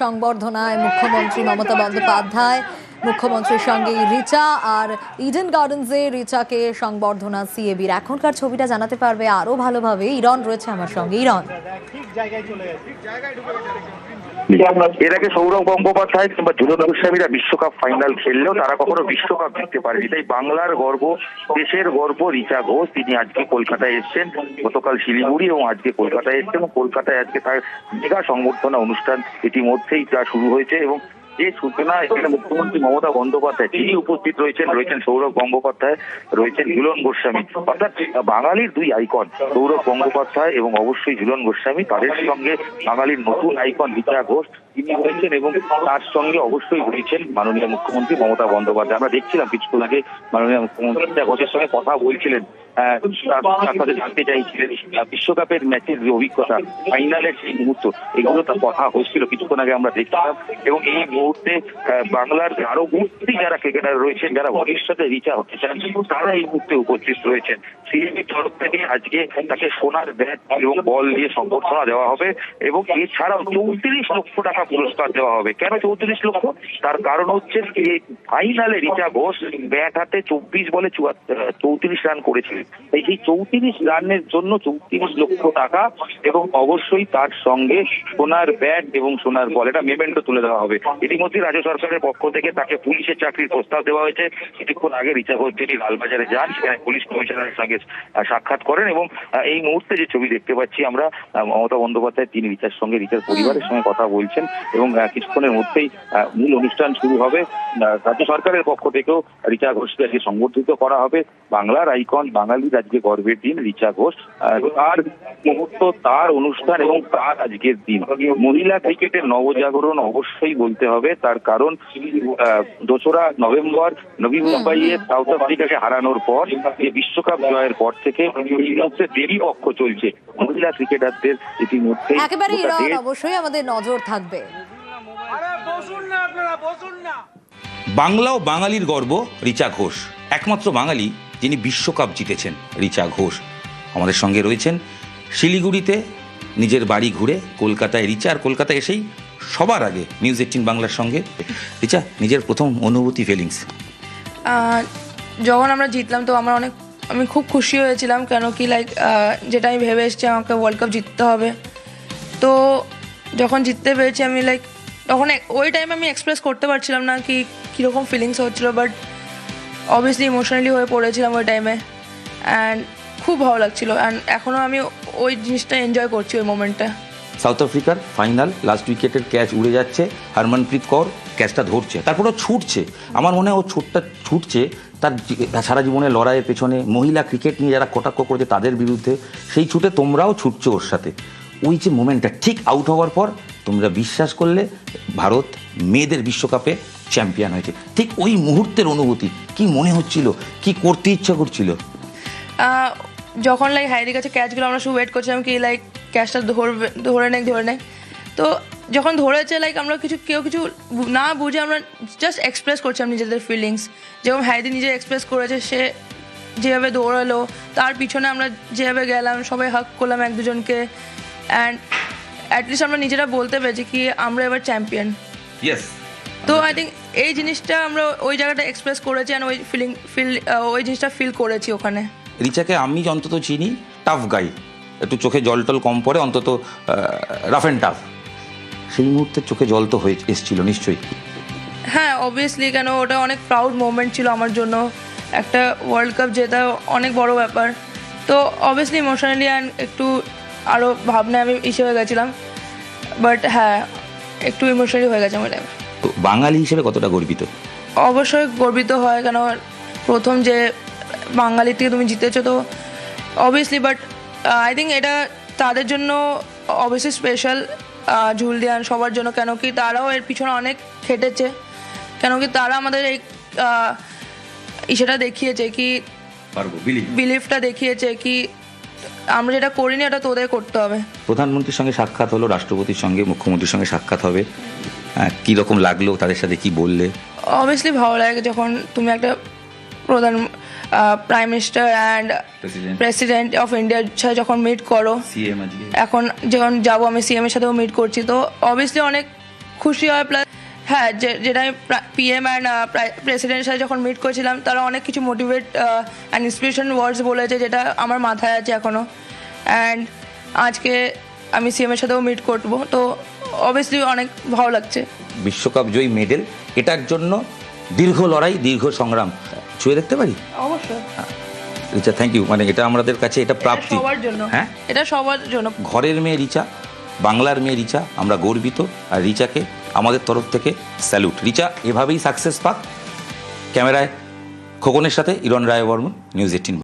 সংবর্ধনায় মুখ্যমন্ত্রী মমতা বন্দ্যোপাধ্যায়, মুখ্যমন্ত্রীর সঙ্গে রিচা আর ইডেন গার্ডেন্সে রিচাকে সংবর্ধনা সিএবির এখনকার ছবিটা জানাতে পারবে আরও ভালোভাবে। ইরন রয়েছে আমার সঙ্গে। ইরন এর আগে সৌরভ গঙ্গোপাধ্যায় কিংবা ঝুলন গোস্বামীরা বিশ্বকাপ ফাইনাল খেললেও তারা কখনো বিশ্বকাপ জিততে পারেনি। তাই বাংলার গর্ব, দেশের গর্ব রিচা ঘোষ। তিনি আজকে কলকাতায় এসছেন, গতকাল শিলিগুড়ি এবং আজকে কলকাতায় এসছেন। এবং কলকাতায় আজকে তার মেগা সংবর্ধনা অনুষ্ঠান ইতিমধ্যেই তা শুরু হয়েছে এবং যে সূচনা এখানে মুখ্যমন্ত্রী মমতা বন্দ্যোপাধ্যায় তিনি উপস্থিত রয়েছেন রয়েছেন সৌরভ গঙ্গোপাধ্যায়, রয়েছেন ঝুলন গোস্বামী। অর্থাৎ বাঙালির দুই আইকন, সৌরভ গঙ্গোপাধ্যায় এবং অবশ্যই ঝুলন গোস্বামী, তাদের সঙ্গে বাঙালির নতুন আইকন রিচা ঘোষ, তিনি রয়েছেন এবং তার সঙ্গে অবশ্যই রয়েছেন মাননীয় মুখ্যমন্ত্রী মমতা বন্দ্যোপাধ্যায়। আমরা দেখছিলাম কিছুক্ষণ আগে মাননীয় মুখ্যমন্ত্রী ঘোষের সঙ্গে কথা বলছিলেন। তার সাথে জানতে চাইছিলেন বিশ্বকাপের ম্যাচের যে অভিজ্ঞতা ফাইনালের সেই মুহূর্ত, এগুলো তার কথা হচ্ছিল কিছুক্ষণ আগে আমরা দেখছিলাম এবং এই মুহূর্তে বাংলার আরও মূর্তি যারা ক্রিকেটার রয়েছেন, যারা ভবিষ্যতে রিচা হতে চান, তারা এই মুহূর্তে উপস্থিত রয়েছেন। সিএবি তরফ থেকে আজকে তাকে সোনার ব্যাট এবং বল দিয়ে সম্বর্ধনা দেওয়া হবে। এবং এছাড়াও চৌত্রিশ লক্ষ টাকা পুরস্কার দেওয়া হবে। কেন চৌত্রিশ লক্ষ? তার কারণ হচ্ছে ফাইনালে রিচা ঘোষ ব্যাট হাতে চব্বিশ বলে চৌত্রিশ রান করেছিলেন এই চৌত্রিশ রানের জন্য চৌত্রিশ লক্ষ টাকা এবং অবশ্যই তার সঙ্গে সোনার ব্যাট এবং সোনার বল, এটা মেমেন্টো তুলে দেওয়া হবে। ইতিমধ্যে রাজ্য সরকারের পক্ষ থেকে তাকে পুলিশের চাকরির প্রস্তাব দেওয়া হয়েছে। কিছুক্ষণ আগে রিচা ঘোষ লালবাজারে যান, সেখানে পুলিশ কমিশনারের সঙ্গে সাক্ষাৎ করেন এবং এই মুহূর্তে যে ছবি দেখতে পাচ্ছি আমরা মমতা বন্দ্যোপাধ্যায়, তিনি রিচার সঙ্গে রিচার পরিবারের সঙ্গে কথা বলছেন এবং কিছুক্ষণের মধ্যেই মূল অনুষ্ঠান শুরু হবে। রাজ্য সরকারের পক্ষ থেকেও রিচা ঘোষকে সংবর্ধিত করা হবে। বাংলার আইকন বাঙালির আজকে গর্বের দিন রিচা ঘোষ। তার মুহূর্ত তার অনুষ্ঠান এবং তার আজকের দিন। মহিলা ক্রিকেটের নবজাগরণ অবশ্যই বলতে হবে। তার কারণ দোসরা নভেম্বর নবী মুম্বাইয়ে সাউথ আফ্রিকাকে হারানোর পর যে বিশ্বকাপ জয়ের পর থেকে মুহূর্তে দেবী পক্ষ চলছে। মহিলা ক্রিকেটারদের ইতিমধ্যে একেবারে অবশ্যই আমাদের নজর থাকবে। বাংলা ও বাঙালির গর্ব রিচা ঘোষ। একমাত্র বাঙালি যিনি বিশ্বকাপ জিতেছেন, রিচা ঘোষ। আমাদের সঙ্গে রয়েছেন শিলিগুড়িতে, নিজের বাড়ি ঘুরে কলকাতায় রিচা আর কলকাতায় এসেই সবার আগে নিউজ এইটিন বাংলার সঙ্গে। রিচা, নিজের প্রথম অনুভূতি ফিলিংস যখন আমরা জিতলাম, তো আমার অনেক, আমি খুব খুশি হয়েছিলাম, কেন কি লাইক যেটা আমি ভেবে এসেছি, আমাকে ওয়ার্ল্ড কাপ জিততে হবে। তো যখন জিততে পেরেছি, আমি লাইক তখন ওই টাইমে আমি এক্সপ্রেস করতে পারছিলাম না কি, কীরকম ফিলিংস হচ্ছিল বাট অবভিয়াসলি ইমোশনালি হয়ে পড়েছিলাম ওই টাইমে অ্যান্ড খুব ভালো লাগছিল অ্যান্ড এখনও আমি ওই জিনিসটা এনজয় করছি ওই মোমেন্টটা সাউথ আফ্রিকার ফাইনাল লাস্ট উইকেটের ক্যাচ উড়ে যাচ্ছে হরমনপ্রীত কৌর ক্যাচটা ধরছে তারপর ও ছুটছে। আমার মনে হয় ও ছুটটা, ছুটছে, তার সারা জীবনে লড়াইয়ের পেছনে মহিলা ক্রিকেট নিয়ে যারা কটাক্ষ করেছে তাদের বিরুদ্ধে, সেই ছুটে তোমরাও ছুটছো ওর সাথে। ওই যে মোমেন্টটা ঠিক আউট হওয়ার পর তোমরা বিশ্বাস করলে ভারত মেয়েদের বিশ্বকাপে চ্যাম্পিয়ন হয়েছে। ঠিক ওই মুহূর্তের অনুভূতি কি মনে হচ্ছিল? কি করতে ইচ্ছা করছিল? যখন লাইক হাইরির কাছে ক্যাচগুলো আমরা শুধু ওয়েট করছিলাম কি লাইক ক্যাচটা ধরবে ধরে নেক ধরে নেক। তো যখন ধরেছে লাইক আমরা কিছু কেউ কিছু না বুঝে আমরা জাস্ট এক্সপ্রেস করছিলাম নিজেদের ফিলিংস যেরকম হাইদি নিজে এক্সপ্রেস করেছে সে যেভাবে দৌড়ালো তার পিছনে আমরা যেভাবে গেলাম সবাই হাক করলাম এক দুজনকে। অ্যান্ড অ্যাটলিস্ট আমরা নিজেরা বলতে পেরেছি কি আমরা এবার চ্যাম্পিয়ন ইয়েস তো আই থিঙ্ক এই জিনিসটা আমরা ওই জায়গাটা এক্সপ্রেস করেছি অ্যান্ড ওই ফিলিং ফিল ওই জিনিসটা ফিল করেছি ওখানে। রিচাকে আমি অন্তত চিনি টাফ গাই একটু চোখে জল টল কম পড়ে অন্তত রাফ অ্যান্ড টাফ সেই মুহূর্তে চোখে জল তো হয়ে এসেছিল নিশ্চয়ই। হ্যাঁ অবভিয়াসলি কেন ওটা অনেক প্রাউড মোমেন্ট ছিল আমার জন্য। একটা ওয়ার্ল্ড কাপ জেতা অনেক বড় ব্যাপার। তো অবভিয়াসলি ইমোশনালি অ্যান্ড একটু আরও ভাবনায় আমি ইসে হয়ে গেছিলাম। বাট হ্যাঁ একটু ইমোশনালি হয়ে গেছে আমার। তো বাঙালি হিসেবে কতটা গর্বিত? অবশ্যই গর্বিত হয় কেন প্রথম যে বাঙালি থেকে তুমি জিতেছো তো অবভিয়াসলি বাট আই থিঙ্ক এটা তাদের জন্য অবভিয়াসলি স্পেশাল ঝুলদিয়ান সবার জন্য কেন কি তারাও এর পিছনে অনেক খেটেছে কেন কি তারা আমাদের এই ইসেটা দেখিয়েছে কি বিলিফটা দেখিয়েছে কি আমরা যেটা করিনি এটা তোদের করতে হবে। প্রধানমন্ত্রীর সঙ্গে সাক্ষাৎ হলো রাষ্ট্রপতির সঙ্গে মুখ্যমন্ত্রীর সঙ্গে সাক্ষাৎ হবে। কি রকম লাগল তাদের সাথে কি বললে? অবভিয়াসলি ভালো লাগে যখন তুমি একটা প্রধান prime minister and president of ইন্ডিয়ার সাথে যখন মিট করো এখন যখন যাব আমি সিএম এর সাথেও মিট করছি তো অবভিয়াসলি অনেক খুশি হয় প্লাস হ্যাঁ যে যেটা আমি পিএম অ্যান্ড প্রেসিডেন্টের সাথে যখন মিট করেছিলাম তারা অনেক কিছু মোটিভেট অ্যান্ড ইন্সপিরেশন ওয়ার্ডস বলেছে যেটা আমার মাথায় আছে এখনও অ্যান্ড আজকে আমি সিএমের সাথেও মিট করব তো অবভিয়াসলি অনেক ভালো লাগছে। বিশ্বকাপ জয়ী মেডেল এটার জন্য দীর্ঘ লড়াই দীর্ঘ সংগ্রাম। ছুঁয়ে দেখতে পারি? অবশ্যই। রিচা থ্যাংক ইউ মানে এটা আমাদের কাছে এটা প্রাপ্তি। সবার জন্য। হ্যাঁ? এটা সবার জন্য। ঘরের মেয়ে রিচা বাংলার মেয়ে রিচা আমরা গর্বিত। আর রিচাকে আমাদের তরফ থেকে স্যালুট রিচা এভাবেই সাকসেস পাক। ক্যামেরায় খোকনের সাথে ইরন রায় বর্মন নিউজ এইটিন